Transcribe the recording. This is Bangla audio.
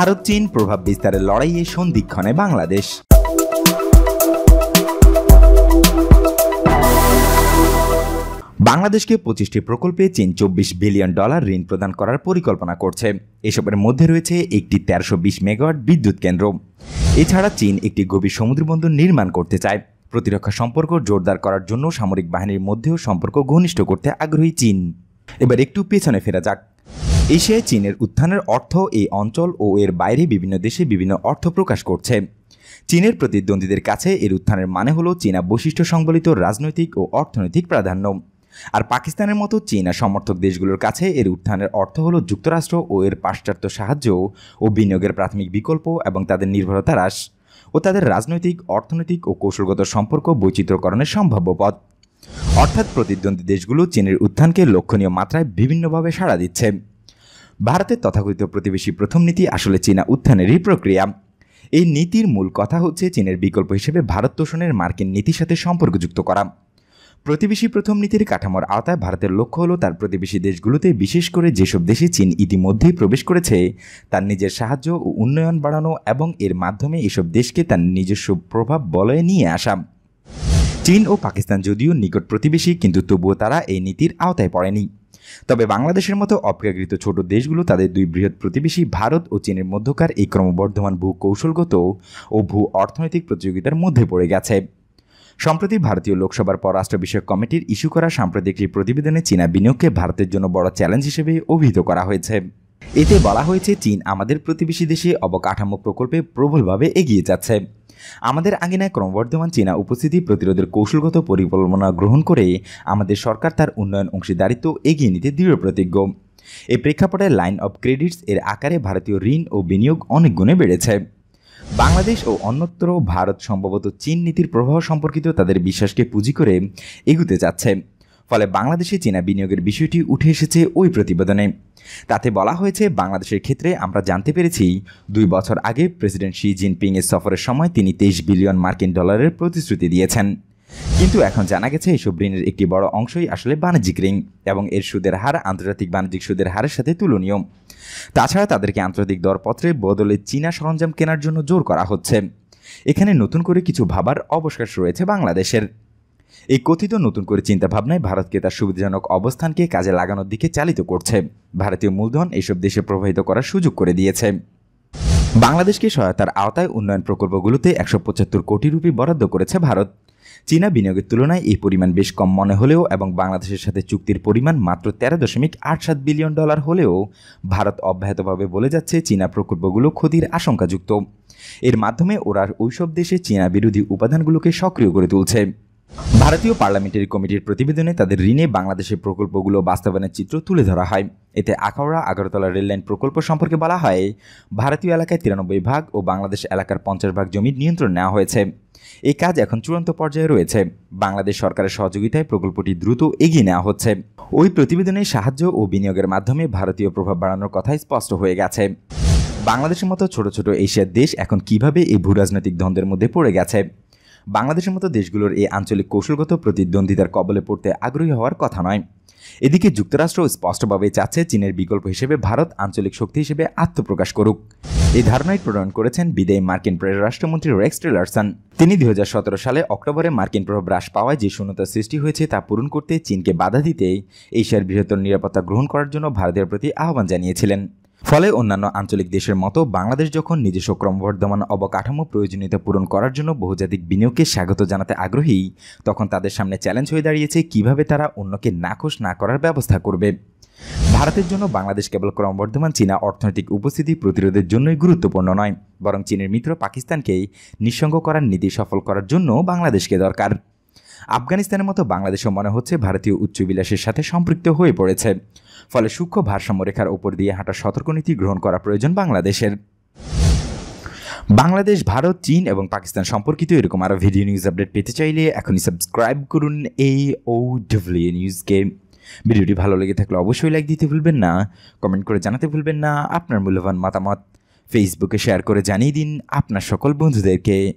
ভারত, চীন প্রভাব বিস্তারের লড়াইয়ে সন্ধিক্ষণে বাংলাদেশ। বাংলাদেশকে পঁচিশটি প্রকল্পে চীন চব্বিশ বিলিয়ন ডলার ঋণ প্রদান করার পরিকল্পনা করছে। এসবের মধ্যে রয়েছে একটি তেরোশো বিশ মেগাওয়াট বিদ্যুৎ কেন্দ্র। এছাড়া চীন একটি গভীর সমুদ্রবন্দর নির্মাণ করতে চায়। প্রতিরক্ষা সম্পর্ক জোরদার করার জন্য সামরিক বাহিনীর মধ্যেও সম্পর্ক ঘনিষ্ঠ করতে আগ্রহী চীন। এবার একটু পেছনে ফেরা যাক। এশিয়ায় চীনের উত্থানের অর্থ এই অঞ্চল ও এর বাইরে বিভিন্ন দেশে বিভিন্ন অর্থ প্রকাশ করছে। চীনের প্রতিদ্বন্দ্বীদের কাছে এর উত্থানের মানে হলো চীনা বৈশিষ্ট্য সংবলিত রাজনৈতিক ও অর্থনৈতিক প্রাধান্য। আর পাকিস্তানের মতো চীনা সমর্থক দেশগুলোর কাছে এর উত্থানের অর্থ হলো যুক্তরাষ্ট্র ও এর পাশ্চাত্য সাহায্য ও বিনিয়োগের প্রাথমিক বিকল্প এবং তাদের নির্ভরতা হ্রাস ও তাদের রাজনৈতিক, অর্থনৈতিক ও কৌশলগত সম্পর্ক বৈচিত্র্যকরণের সম্ভাব্য পথ। অর্থাৎ প্রতিদ্বন্দ্বী দেশগুলো চীনের উত্থানকে লক্ষণীয় মাত্রায় বিভিন্নভাবে সাড়া দিচ্ছে। ভারতের তথাকথিত প্রতিবেশী প্রথম নীতি আসলে চীনা উত্থানেরই প্রক্রিয়া। এই নীতির মূল কথা হচ্ছে চীনের বিকল্প হিসেবে ভারত তোষণের মার্কিন নীতির সাথে সম্পর্কযুক্ত করা। প্রতিবেশী প্রথম নীতির কাঠামোর আওতায় ভারতের লক্ষ্য হলো তার প্রতিবেশী দেশগুলোতে বিশেষ করে যেসব দেশে চীন ইতিমধ্যেই প্রবেশ করেছে, তার নিজের সাহায্য ও উন্নয়ন বাড়ানো এবং এর মাধ্যমে এসব দেশকে তার নিজস্ব প্রভাব বলয়ে নিয়ে আসা। চীন ও পাকিস্তান যদিও নিকট প্রতিবেশী, কিন্তু তবুও তারা এই নীতির আওতায় পড়েনি। তবে বাংলাদেশের মতো অপ্রিয়াকৃত ছোট দেশগুলো তাদের দুই বৃহৎ প্রতিবেশী ভারত ও চীনের মধ্যকার এই ক্রমবর্ধমান ভূ কৌশলগত ও ভূ অর্থনৈতিক প্রতিযোগিতার মধ্যে পড়ে গেছে। সম্প্রতি ভারতীয় লোকসভার পররাষ্ট্র বিষয়ক কমিটির ইস্যু করা সাম্প্রতিক একটি প্রতিবেদনে চীনা বিনিয়োগকে ভারতের জন্য বড় চ্যালেঞ্জ হিসেবে অভিহিত করা হয়েছে। এতে বলা হয়েছে, চীন আমাদের প্রতিবেশী দেশে অবকাঠামো প্রকল্পে প্রবলভাবে এগিয়ে যাচ্ছে। আমাদের আঙিনায় ক্রমবর্ধমান চীনা উপস্থিতি প্রতিরোধের কৌশলগত পরিকল্পনা গ্রহণ করে আমাদের সরকার তার উন্নয়ন অংশীদারিত্ব এগিয়ে নিতে দৃঢ় প্রতিজ্ঞ। এই প্রেক্ষাপটে লাইন অব ক্রেডিটস এর আকারে ভারতীয় ঋণ ও বিনিয়োগ অনেক গুণে বেড়েছে। বাংলাদেশ ও অন্যত্র ভারত সম্ভবত চীন নীতির প্রভাব সম্পর্কিত তাদের বিশ্বাসকে পুঁজি করে এগুতে যাচ্ছে। ফলে বাংলাদেশে চীনা বিনিয়োগের বিষয়টি উঠে এসেছে ওই প্রতিবেদনে। তাতে বলা হয়েছে, বাংলাদেশের ক্ষেত্রে আমরা জানতে পেরেছি, দুই বছর আগে প্রেসিডেন্ট শি জিনপিং এর সফরের সময় তিনি তেইশ বিলিয়ন মার্কিন ডলারের প্রতিশ্রুতি দিয়েছেন। কিন্তু এখন জানা গেছে, এসব ঋণের একটি বড় অংশই আসলে বাণিজ্যিক ঋণ এবং এর সুদের হার আন্তর্জাতিক বাণিজ্যিক সুদের হারের সাথে তুলনীয়। তাছাড়া তাদেরকে আন্তর্জাতিক দরপত্রে বদলে চীনা সরঞ্জাম কেনার জন্য জোর করা হচ্ছে। এখানে নতুন করে কিছু ভাবার অবকাশ রয়েছে বাংলাদেশের। এই কথিত নতুন করে চিন্তাভাবনায় ভারতকে তার সুবিধাজনক অবস্থানকে কাজে লাগানোর দিকে চালিত করছে। ভারতীয় মূলধন এসব দেশে প্রবাহিত করার সুযোগ করে দিয়েছে। বাংলাদেশকে সহায়তার আওতায় উন্নয়ন প্রকল্পগুলোতে একশো পঁচাত্তর কোটি রুপি বরাদ্দ করেছে ভারত। চীনা বিনিয়োগের তুলনায় এই পরিমাণ বেশ কম মনে হলেও এবং বাংলাদেশের সাথে চুক্তির পরিমাণ মাত্র তেরো দশমিক আট সাত বিলিয়ন ডলার হলেও ভারত অব্যাহতভাবে বলে যাচ্ছে চীনা প্রকল্পগুলো ক্ষতির আশঙ্কাযুক্ত। এর মাধ্যমে ওরা ওইসব দেশে চীনা বিরোধী উপাদানগুলোকে সক্রিয় করে তুলছে। ভারতীয় পার্লামেন্টারি কমিটির প্রতিবেদনে তাদের ঋণে বাংলাদেশের প্রকল্পগুলো বাস্তবায়নের চিত্র তুলে ধরা হয়। এতে আখাউড়া, আগরতলা রেললাইন প্রকল্প সম্পর্কে বলা হয়, ভারতীয় এলাকায় তিরানব্বই ভাগ ও বাংলাদেশ এলাকার পঞ্চাশ ভাগ জমির নিয়ন্ত্রণ নেওয়া হয়েছে। এই কাজ এখন চূড়ান্ত পর্যায়ে রয়েছে। বাংলাদেশ সরকারের সহযোগিতায় প্রকল্পটি দ্রুত এগিয়ে নেওয়া হচ্ছে। ওই প্রতিবেদনে সাহায্য ও বিনিয়োগের মাধ্যমে ভারতীয় প্রভাব বাড়ানোর কথাই স্পষ্ট হয়ে গেছে। বাংলাদেশের মতো ছোট ছোট এশিয়ার দেশ এখন কীভাবে এই ভূরাজনৈতিক দ্বন্দ্বের মধ্যে পড়ে গেছে? বাংলাদেশের মতো দেশগুলোর এই আঞ্চলিক কৌশলগত প্রতিদ্বন্দ্বিতার কবলে পড়তে আগ্রহী হওয়ার কথা নয়। এদিকে যুক্তরাষ্ট্র স্পষ্টভাবে চাচ্ছে চীনের বিকল্প হিসেবে ভারত আঞ্চলিক শক্তি হিসেবে আত্মপ্রকাশ করুক। এই ধারণাই প্রণয়ন করেছেন বিদায়ী মার্কিন পররাষ্ট্রমন্ত্রী রেক্স টিলারসন। তিনি দুই হাজার সতেরো সালে অক্টোবরে মার্কিন প্রভাব হ্রাস পাওয়ায় যে শূন্যতার সৃষ্টি হয়েছে তা পূরণ করতে চীনকে বাধা দিতে এশিয়ার বৃহত্তর নিরাপত্তা গ্রহণ করার জন্য ভারতের প্রতি আহ্বান জানিয়েছিলেন। ফলে অন্যান্য আঞ্চলিক দেশের মতো বাংলাদেশ যখন নিজস্ব ক্রমবর্ধমান অবকাঠামো প্রয়োজনীয়তা পূরণ করার জন্য বহুজাতিক বিনিয়োগকে স্বাগত জানাতে আগ্রহী, তখন তাদের সামনে চ্যালেঞ্জ হয়ে দাঁড়িয়েছে কীভাবে তারা অন্যকে নাকশ না করার ব্যবস্থা করবে। ভারতের জন্য বাংলাদেশ কেবল ক্রমবর্ধমান, চীনা অর্থনৈতিক উপস্থিতি প্রতিরোধের জন্যই গুরুত্বপূর্ণ নয়, বরং চীনের মিত্র পাকিস্তানকে নিঃসঙ্গ করার নীতি সফল করার জন্য বাংলাদেশকে দরকার। আফগানিস্তানের মতো বাংলাদেশও মনে হচ্ছে ভারতীয় উচ্চবিলাসের সাথে সম্পৃক্ত হয়ে পড়েছে। ফলে সূক্ষ্ম ভারসাম্য রেখার ওপর দিয়ে হাঁটা সতর্কনীতি গ্রহণ করা প্রয়োজন বাংলাদেশের। বাংলাদেশ, ভারত, চীন এবং পাকিস্তান সম্পর্কিত এরকম আরও ভিডিও নিউজ আপডেট পেতে চাইলে এখনই সাবস্ক্রাইব করুন এই ও ডব্লিউ নিউজকে। ভিডিওটি ভালো লেগে থাকলে অবশ্যই লাইক দিতে ভুলবেন না, কমেন্ট করে জানাতে ভুলবেন না, আপনার মূল্যবান মতামত ফেসবুকে শেয়ার করে জানিয়ে দিন আপনার সকল বন্ধুদেরকে।